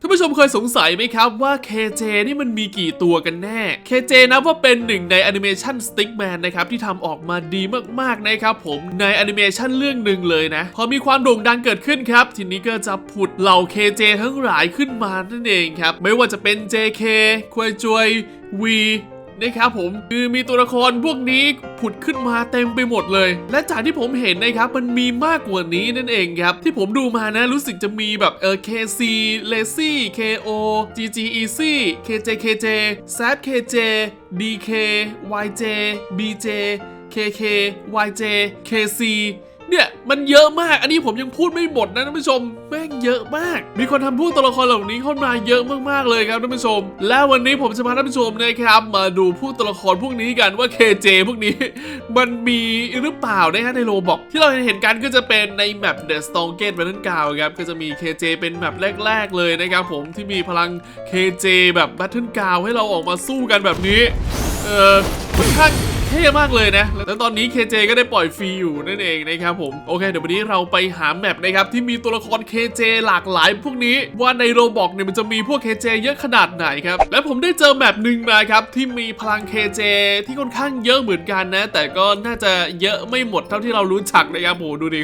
ท่านผู้ชมเคยสงสัยไหมครับว่า KJ นี่มันมีกี่ตัวกันแน่ KJ นับว่าเป็นหนึ่งในแอนิเมชันสติ๊กแมนนะครับที่ทำออกมาดีมากๆนะครับผมในแอนิเมชันเรื่องหนึ่งเลยนะ พอมีความโด่งดังเกิดขึ้นครับ ทีนี้ก็จะผุดเหล่า KJ ทั้งหลายขึ้นมานั่นเองครับ ไม่ว่าจะเป็น JK ควยจวยวี นะครับผมคือมีตัวละครพวกนี้ผุดขึ้นมาเต็มไปหมดเลย และจากที่ผมเห็นนะครับมันมีมากกว่านี้นั่นเองครับ ที่ผมดูมานะรู้สึกจะมีแบบเออ KC Lazy KO GG Easy KJ KJ Sad KJ DK YJ BJ KK YJ KC เนี่ยมันเยอะมาก อันนี้ผมยังพูดไม่หมดนะท่านผู้ชม แม่งเยอะมาก มีคนทำพวกตัวละครเหล่านี้เข้ามาเยอะมากๆเลยครับท่านผู้ชม และวันนี้ผมจะพาท่านผู้ชมนะครับ มาดูพวกตัวละครพวกนี้กันว่า KJ พวกนี้ มันมีหรือเปล่านะฮะในโลบอกที่เราเห็นกันก็จะเป็นในแมป The Strongest Battle Ground ครับก็จะมี KJ เป็นแมปแรก ๆ เลยนะครับผมที่มีพลัง KJ แบบ Battle Ground ให้เราออกมาสู้กันแบบนี้ เออค่อนข้าง เท่มากเลยนะ แล้วตอนนี้ KJ ก็ได้ปล่อยฟรีอยู่นั่นเองนะครับผม โอเค เดี๋ยววันนี้เราไปหาแมปนะครับที่มีตัวละคร KJ หลากหลายพวกนี้ว่าในโรบอกเนี่ยมันจะมีพวก KJ เยอะขนาดไหนครับ และผมได้เจอแมปหนึ่งมาครับที่มีพลัง KJ ที่ค่อนข้างเยอะเหมือนกันนะ แต่ก็น่าจะเยอะไม่หมดเท่าที่เรารู้จักนะครับโหดูดิ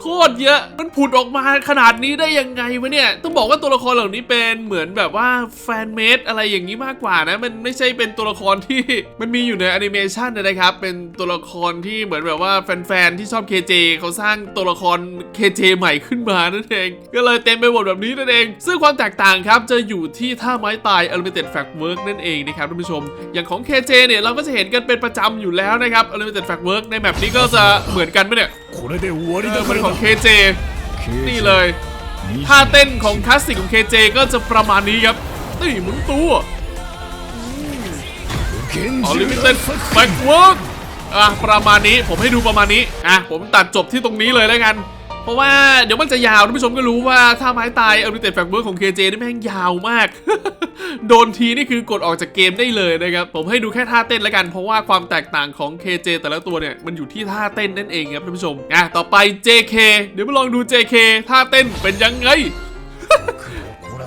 โคตรเยอะมันผุดออกมาขนาดนี้ได้ยังไงวะเนี่ยต้องบอกว่าตัวละครเหล่านี้เป็นเหมือนแบบว่าแฟนเมดอะไรอย่างนี้มากกว่านะ มันไม่ใช่เป็นตัวละครที่มันมีอยู่ในแอนิเมชันนะครับ เป็นตัวละครที่เหมือนแบบว่าแฟนๆที่ชอบ KJ เขาสร้างตัวละคร KJ ใหม่ขึ้นมานั่นเอง ก็เลยเต็มไปหมดแบบนี้นั่นเอง ซึ่งความแตกต่างครับจะอยู่ที่ท่าไม้ตายอร์มิเต็ดแฟคเวิร์กนั่นเองนะครับท่านผู้ชม อย่างของ KJ เนี่ยเราก็จะเห็นกันเป็นประจำอยู่แล้วนะครับอร์มิเต็ดแฟคเวิร์กในแบบนี้ก็จะเหมือนกันไหมเนี่ยเป็นของ KJ นี่เลยท่าเต้นของคลาสสิกของ KJ ก็จะประมาณนี้ครับนี่หมุนตัว ออลิมิเต็ดแบ็กเวิร์กอะประมาณนี้ผมให้ดูประมาณนี้อะผมตัดจบที่ตรงนี้เลยแล้วกัน เพราะว่าเดี๋ยวมันจะยาวท่านผู้ชมก็รู้ว่าถ้าไม้ตายออลิมิเต็ดแบ็กเวิร์กของเคเจนี่แม่งยาวมาก โดนทีนี่คือกดออกจากเกมได้เลยนะครับ ผมให้ดูแค่ท่าเต้นแล้วกัน เพราะว่าความแตกต่างของ KJ แต่ละตัวเนี่ยมันอยู่ที่ท่าเต้นนั่นเองครับท่านผู้ชมอะต่อไป JK เดี๋ยวมาลองดู JK ท่าเต้นเป็นยังไง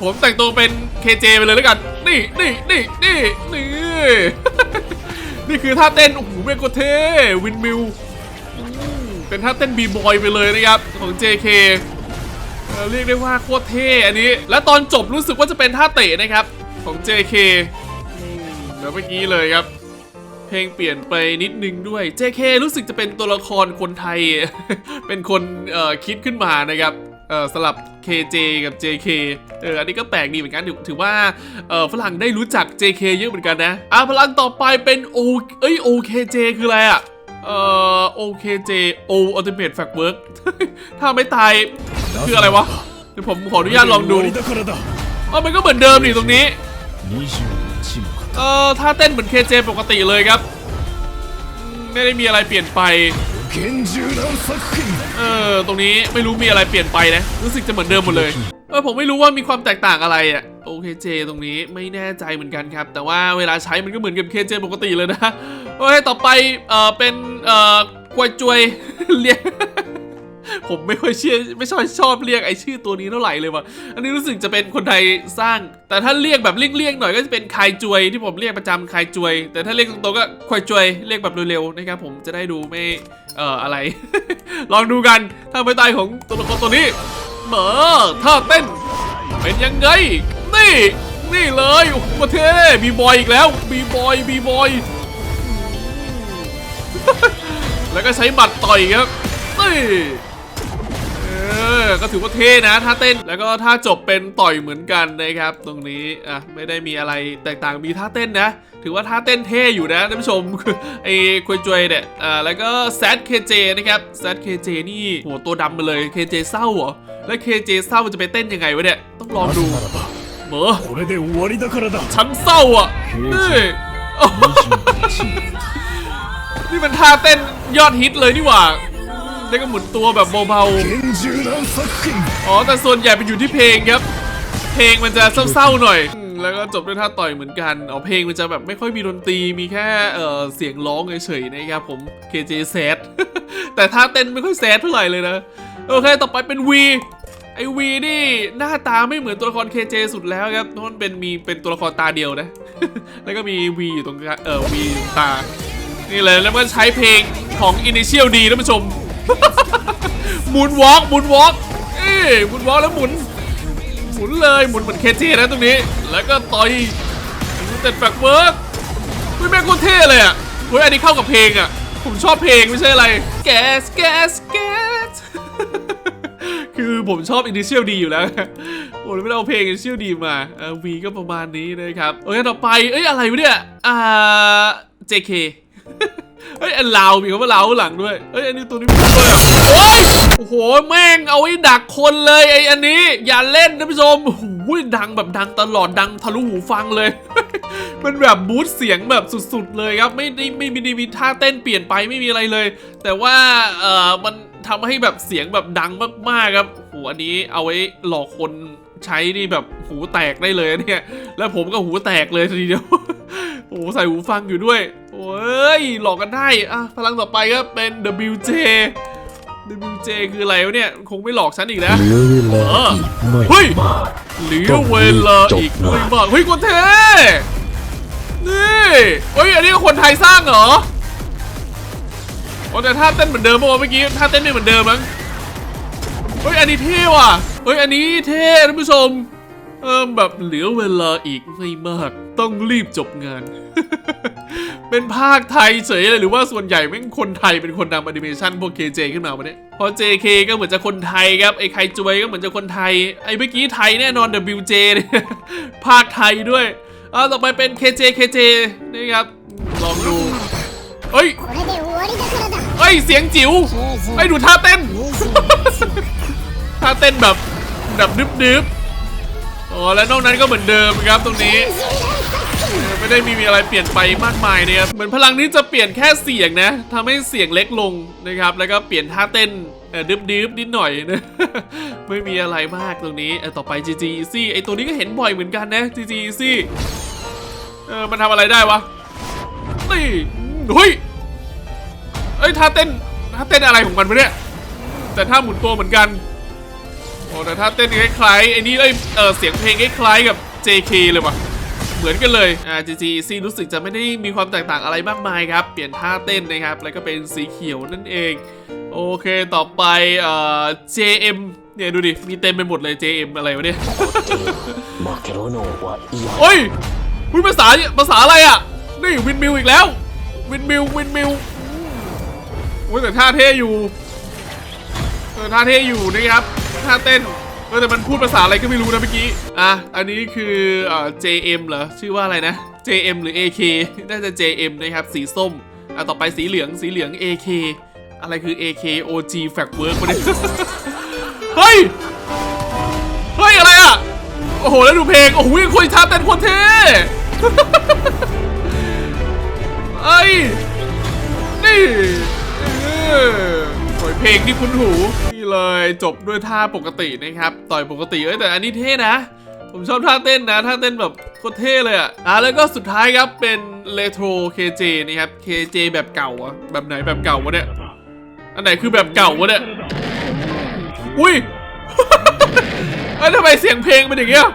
ผมแต่งตัวเป็น KJ ไปเลยแล้วกัน นี่นี่นี่นี่นี่ นี่คือท่าเต้น โอ้โหเป็นโคตรเทวินมิวเป็นท่าเต้นบีบอยไปเลยนะครับ ของ JK เรียกได้ว่าโคตรเท่อันนี้ และตอนจบรู้สึกว่าจะเป็นท่าเตะนะครับ ของ JK อืมแล้วเมื่อกี้เลยครับ เพลงเปลี่ยนไปนิดนึงด้วย JK รู้สึกจะเป็นตัวละครคนไทย เป็นคนคิดขึ้นมานะครับสลับ KJ กับ JK เอออันนี้ก็แปลกดีเหมือนกันถือว่าเออฝรั่งได้รู้จัก JK เยอะเหมือนกันนะอะพลังต่อไปเป็น O เอ้ย OKJ คืออะไรอะเออ OKJ O Ultimate Fact Work ถ้าไม่ตายคืออะไรวะเดี๋ยวผมขออนุญาตลองดูอ๋อมันก็เหมือนเดิมนี่ตรงนี้เออถ้าเต้นเหมือน KJ ปกติเลยครับ ไม่ได้มีอะไรเปลี่ยนไป เออ ตรงนี้ไม่รู้มีอะไรเปลี่ยนไปนะ รู้สึกจะเหมือนเดิมหมดเลย เออ ผมไม่รู้ว่ามีความแตกต่างอะไรอะ โอเคเจ ตรงนี้ไม่แน่ใจเหมือนกันครับ แต่ว่าเวลาใช้มันก็เหมือนกับเคเจปกติเลยนะโอเคต่อไป เออเป็น เออกวยจวย เรียก ผมไม่ค่อยเชื่อไม่ชอบชอบเรียกไอชื่อตัวนี้เท่าไหร่เลยว่ะอันนี้รู้สึกจะเป็นคนไทยสร้าง แต่ถ้าเรียกแบบเลี่ยงๆหน่อยก็จะเป็นคายจวยที่ผมเรียกประจำคายจวย แต่ถ้าเรียกตรงๆก็ควายจวยเรียกแบบเร็วๆนะครับผมจะได้ดูไม่เอ่ออะไร ลองดูกันถ้าไม่ตายของตัวละครตัวนี้เหมอท่าเต้น เป็นยังไงนี่นี่เลยโอ้โหเท่บีบอยอีกแล้วบีบอยบีบอยแล้วก็ใช้หมัดต่อยครับนี่ อ ก็ถือว่าเท่นะท่าเต้น แล้วก็ท่าจบเป็นต่อยเหมือนกันนะครับ ตรงนี้ อะ ไม่ได้มีอะไรแตกต่าง มีท่าเต้นนะ ถือว่าท่าเต้นเท่อยู่นะท่านผู้ชม ไอ้ควยจวยเนี่ย อ่า แล้วก็แซดเคเจนะครับ แซดเคเจนี่โหตัวดำมาเลยเคเจเศร้าเหรอ แล้วเคเจเศร้ามันจะไปเต้นยังไงวะเนี่ย ต้องลองดูเอมอฉันเศร้าอะนี่นี่มันท่าเต้นยอดฮิตเลยนี่หว่า แล้วก็หมุนตัวแบบเบาๆ อ๋อ แต่ส่วนใหญ่ไปอยู่ที่เพลงครับ เพลงมันจะเศร้าๆหน่อย แล้วก็จบด้วยท่าต่อยเหมือนกัน อ๋อ เพลงมันจะแบบไม่ค่อยมีดนตรี มีแค่เอ่อเสียงร้องเฉยๆนะครับผม KJ แซดแต่ท่าเต้นไม่ค่อยแซดเท่าไหร่เลยนะ โอเค ต่อไปเป็น V ไอวีนี่หน้าตาไม่เหมือนตัวละคร KJ สุดแล้วครับนั่นเป็นมีเป็นตัวละครตาเดียวนะ แล้วก็มีวีอยู่ตรงเออวีตา นี่เลยแล้วก็ใช้เพลงของ Initial D ท่านผู้ชม หมุนวอล์กหมุนวอล์กเอ้หมุนวอล์กแล้วหมุน หมุนเลยหมุนเหมือนเคจีนะตรงนี้ แล้วก็ต่อยเต็ดแฟกเวิร์กเฮ้ยแม่งโคตรเท่เลยอะเฮ้ยอันนี้เข้ากับเพลงอะ ผมชอบเพลงไม่ใช่อะไร แกสแกสแกสคือผมชอบ Initial D อยู่แล้วโอ้ยไม่ได้เอาเพลง Initial D มาเออ V ก็ประมาณนี้นะครับ โอเค ต่อไป เอ้ย อะไรวะเนี่ย อ่า JK เฮ้ยอันลาวมีคำว่าลาวข้างหลังด้วยเฮ้ยอันนี้ตัวนี้มีด้วยอะโอ้ยโอ้โหแม่งเอาไว้ดักคนเลยไออันนี้ อย่าเล่นนะผู้ชมโอ้โหดังแบบดังตลอดดังทะลุหูฟังเลย มันแบบบูสต์เสียงแบบสุดๆเลยครับ ไม่ได้ไม่มีไม่มีท่าเต้นเปลี่ยนไปไม่มีอะไรเลย แต่ว่าเอ่อมันทำให้แบบเสียงแบบดังมากๆครับโอ้โหอันนี้เอาไว้หลอกคนใช้นี่แบบหูแตกได้เลยเนี่ย แล้วผมก็หูแตกเลยทีเดียวโอ้โหใส่หูฟังอยู่ด้วย อ้ย หลอกกันได้อะพลังต่อไปก็เป็น WJ WJ คืออะไรวะเนี่ย คงไม่หลอกฉันอีกนะเหลือเวลาอีกไม่เฮ้ยมากเหลือเวลาอีกไม่มากเฮ้ยคนเท่นี่เฮ้ย อันนี้ก็คนไทยสร้างเหรอโอ้แต่ท่าเต้นเหมือนเดิมเมื่อวานเมื่อกี้ท่าเต้นไม่เหมือนเดิมมั้งเฮ้ยอันนี้เท่ว่ะเฮ้ยอันนี้เท่ท่านผู้ชมเออแบบเหลือเวลาอีกไม่มาก ต้องรีบจบงาน เป็นภาคไทยเฉยเลยหรือว่าส่วนใหญ่แม่งคนไทยเป็นคนนำแอนิเมชันพวก KJ ขึ้นมาวันนี้พอ JK ก็เหมือนจะคนไทยครับ ไอ้ใครจวยก็เหมือนจะคนไทย ไอ้เมื่อกี้ไทยแน่นอน WJ เนี่ยภาคไทยด้วยเอาต่อไปเป็น KJ KJ นี่ครับ ลองดูเฮ้ยเฮ้ย เสียงจิ๋วไอ้ดูท่าเต้น ท่าเต้นแบบแบบนึบๆ อ๋อแล้วนอกนั้นก็เหมือนเดิมครับตรงนี้ไม่ได้มีมีอะไรเปลี่ยนไปมากมายนะครับเหมือนพลังนี้จะเปลี่ยนแค่เสียงนะทำให้เสียงเล็กลงนะครับ แล้วก็เปลี่ยนท่าเต้นเออดึบนิดหน่อยนะ ไม่มีอะไรมากตรงนี้ต่อไป GG Easy ไอตัวนี้ก็เห็นบ่อยเหมือนกันนะ GG Easy เออมันทำอะไรได้วะนี่เฮ้ยเอ้ยท่าเต้นท่าเต้นอะไรของมันวะเนี่ยแต่ท่าหมุนตัวเหมือนกัน โอ้แต่ถ้าเต้นคล้ายๆไอ้นี่เอ้ยเออเสียงเพลงคล้ายๆกับ JK เลยว่ะเหมือนกันเลยอ่าจีจีซีรู้สึกจะไม่ได้มีความแตกต่างอะไรมากมายครับ เปลี่ยนท่าเต้นนะครับ แล้วก็เป็นสีเขียวนั่นเอง โอเคต่อไปเอ่อ JM เนี่ยดูดิ มีเต็มไปหมดเลย JM อะไรวะเนี่ยโอ้ยคุณภาษาภาษาอะไรอะ นี่วินมิวอีกแล้ว วินมิววินมิวโอ้ยแต่ท่าเท่อยู่เออท่าเท่อยู่นะครับ ท่าเต้นเออแต่มันพูดภาษาอะไรก็ไม่รู้นะเมื่อกี้ อะ อันนี้คือเอ่อ JM เหรอ ชื่อว่าอะไรนะ JM หรือ AK น่าจะ JM นะครับ สีส้ม อะ ต่อไปสีเหลือง สีเหลือง AK อะไรคือ AK OG Fact Work วะเนี่ยเฮ้ย เฮ้ย อะไรอะ โอ้โห แล้วดูเพลง โอ้โหยังคุยท่าเต้นคนเท่เอ้ย นี่ โอยเพลงที่คุ้นหู นี่เลยจบด้วยท่าปกตินะครับ ต่อยปกติเอ้ยแต่อันนี้เท่นะ ผมชอบท่าเต้นนะ ท่าเต้นแบบโคตรเท่เลยอะอะแล้วก็สุดท้ายครับเป็นเ e โทร KJ นี่ครับ KJ แบบเก่าอะแบบไหนแบบเก่าวะเนี่ย อันไหนคือแบบเก่าวะเนี่ย อุ้ยเอ้ยทำไมเสียงเพลงเป็นอย่างเงี้ย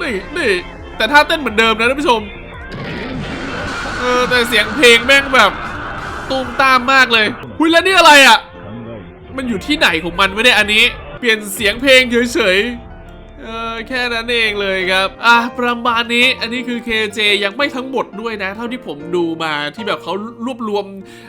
นี่นี่แต่ท่าเต้นเหมือนเดิมนะท่านผู้ชม เออแต่เสียงเพลงแม่งแบบ ตูมตามมากเลย หุ้ยแล้วนี่อะไรอะ มันอยู่ที่ไหนของมันไม่ได้อันนี้ เปลี่ยนเสียงเพลงเฉยๆ เออแค่นั้นเองเลยครับ อะประมาณนี้อันนี้คือ KJ ยังไม่ทั้งหมดด้วยนะ เท่าที่ผมดูมาที่แบบเขารวบรวม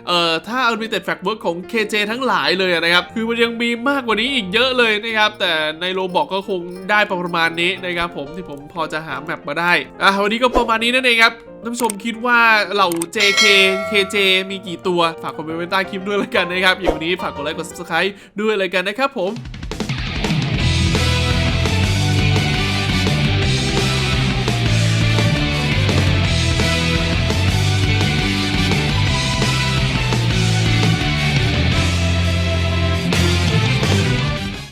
เอ่อถ้า Unlimited Fact Work ของ KJ ทั้งหลายเลยนะครับ คือมันยังมีมากกว่านี้อีกเยอะเลยนะครับ แต่ในโลบอกก็คงได้ประมาณนี้นะครับผมที่ผมพอจะหาแมปมาได้ อะวันนี้ก็ประมาณนี้นั่นเองครับ ท่านผู้ชมคิดว่าเหล่า JK KJ มีกี่ตัว ฝากคอมเมนต์ไว้ใต้คลิปด้วยละกันนะครับ อย่างวันนี้ฝากกดไลค์กด subscribe ด้วยเลยกันนะครับผม